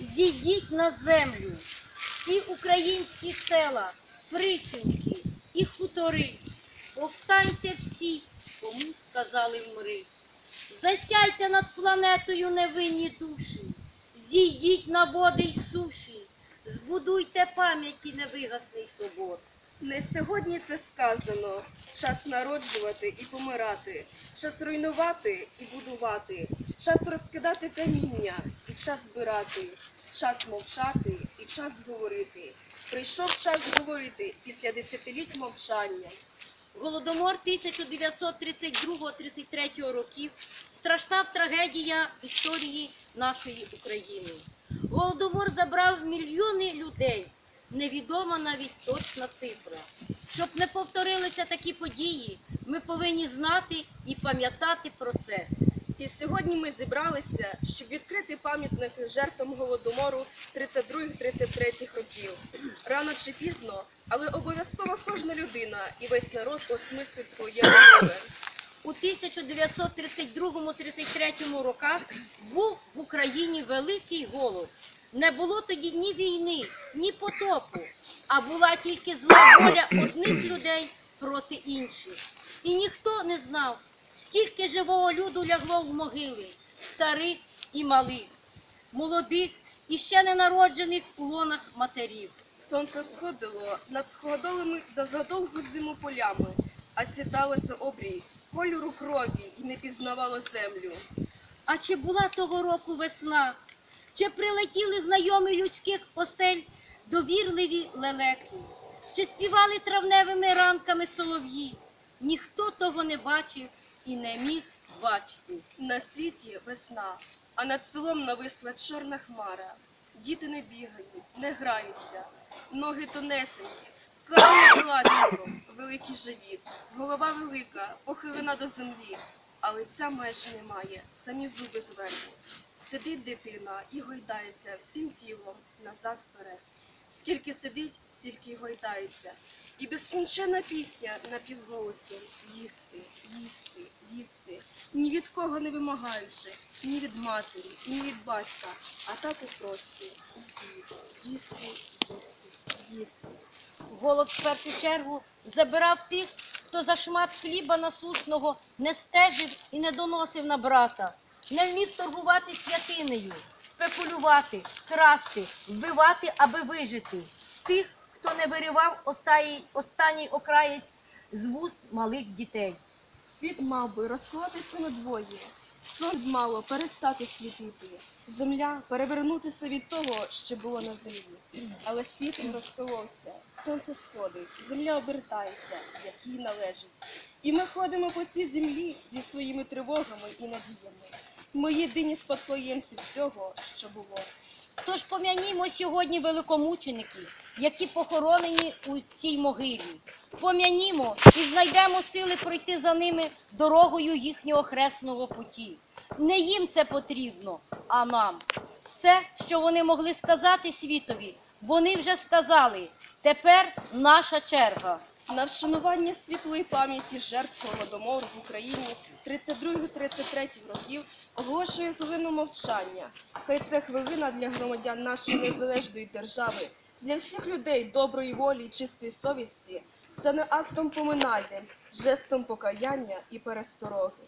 Зійдіть на землю, всі українські села, присілки і хутори. Повстаньте всі, кому сказали вмри. Засяйте над планетою невинні душі, зійдіть на води й суші, збудуйте пам'яті невигасний собор. Не сьогодні це сказано. Час народжувати і помирати, час руйнувати і будувати, час розкидати каміння і час збирати, час мовчати і час говорити. Прийшов час говорити після десятиліть мовчання. Голодомор 1932-33 років страшна трагедія в історії нашої України. Голодомор забрав мільйони людей. Невідома навіть точна цифра. Щоб не повторилися такі події, ми повинні знати і пам'ятати про це. І сьогодні ми зібралися, щоб відкрити пам'ятник жертвам голодомору 32-33 років. Рано чи пізно, але обов'язково кожна людина і весь народ осмислить своє минуле. У 1932-33 роках був в Україні великий голод. Не було тоді ні війни, ні потопу, а була тільки зла воля одних людей проти інших. І ніхто не знав, скільки живого люду лягло в могили, старих і малих, молодих і ще ненароджених у лонах матерів. Сонце сходило над сходовими до задовгу зиму полями, а сідалося обрій кольору крові і не пізнавало землю. А чи була того року весна? Чи прилетіли знайомі людських осель довірливі лелеки? Чи співали травневими ранками солов'ї? Ніхто того не бачив і не міг бачити. На світі весна, а над селом нависла чорна хмара. Діти не бігають, не граються, ноги тонесенькі, складені лачком, великий живіт, голова велика, похилена до землі, а лиця майже немає, самі зуби зверху. Сидить дитина і гойдається всім тілом назад вперед. Скільки сидить, стільки й гойдається. І безкінченна пісня на півголосі. Їсти, їсти, їсти, ні від кого не вимагаючи, ні від матері, ні від батька, а так у прості, у світ, їсти, їсти, їсти. Голод в першу чергу забирав тих, хто за шмат хліба насушного не стежив і не доносив на брата, не вмів торгувати святинею, спекулювати, красти, вбивати, аби вижити. Тих, хто не виривав останній, останній окраєць з вуст малих дітей. Світ мав би розколотися на двоє, сонць мало перестати світити, земля перевернутися від того, що було на землі. Але світ розколовся, сонце сходить, земля обертається, як їй належить. І ми ходимо по цій землі зі своїми тривогами і надіями. Ми єдині спадкоємці всього, що було. Тож пом'янімо сьогодні великомучеників, які похоронені у цій могилі. Пом'янімо і знайдемо сили пройти за ними дорогою їхнього хресного путі. Не їм це потрібно, а нам. Все, що вони могли сказати світові, вони вже сказали. Тепер наша черга. На вшанування світлої пам'яті жертв Голодомору в Україні 32-33 років оголошує хвилину мовчання. Хай це хвилина для громадян нашої незалежної держави, для всіх людей доброї волі і чистої совісті стане актом поминання, жестом покаяння і перестороги.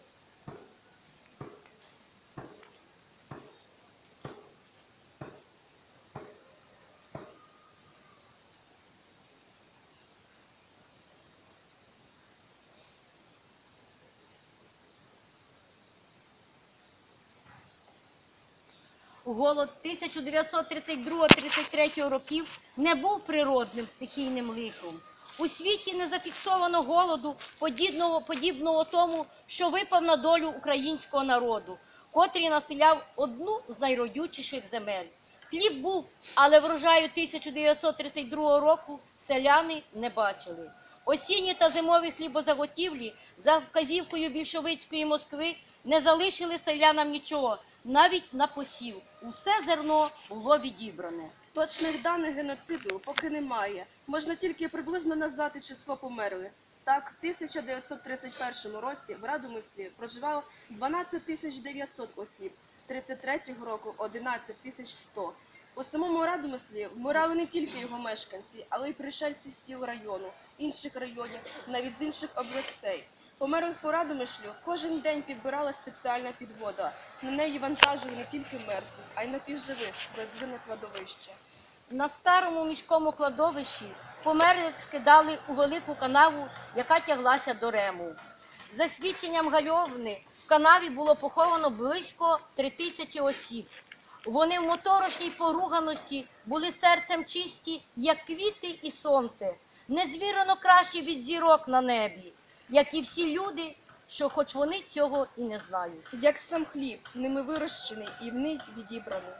Голод 1932-33 років не був природним стихійним лихом. У світі не зафіксовано голоду, подібного, подібного тому, що випав на долю українського народу, котрий населяв одну з найродючіших земель. Хліб був, але врожаю 1932 року селяни не бачили. Осінні та зимові хлібозаготівлі за вказівкою більшовицької Москви не залишили селянам нічого, навіть на посів. Усе зерно було відібране. Точних даних геноциду поки немає. Можна тільки приблизно назвати число померлих. Так, в 1931 році в Радомислі проживало 12 тисяч 900 осіб, 33 року 11 тисяч 100. У самому Радомислі вмирали не тільки його мешканці, але й пришельці з сіл району, інших районів, навіть з інших областей. Померлих по Радомишлю кожен день підбирала спеціальна підвода. На неї вантажили не тільки мертвих, а й напівживих везли кладовище. На старому міському кладовищі померлих скидали у велику канаву, яка тяглася до Рему. За свідченням Гальовни, в канаві було поховано близько три тисячі осіб. Вони в моторошній поруганості були серцем чисті, як квіти і сонце, незвірено кращі від зірок на небі, як і всі люди, що хоч вони цього і не знають. Як сам хліб, ними вирощений і в них відібраний.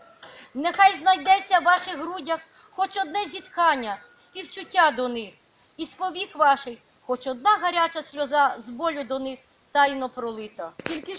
Нехай знайдеться в ваших грудях хоч одне зітхання, співчуття до них, і з повік ваших хоч одна гаряча сльоза з болю до них тайно пролита. Тільки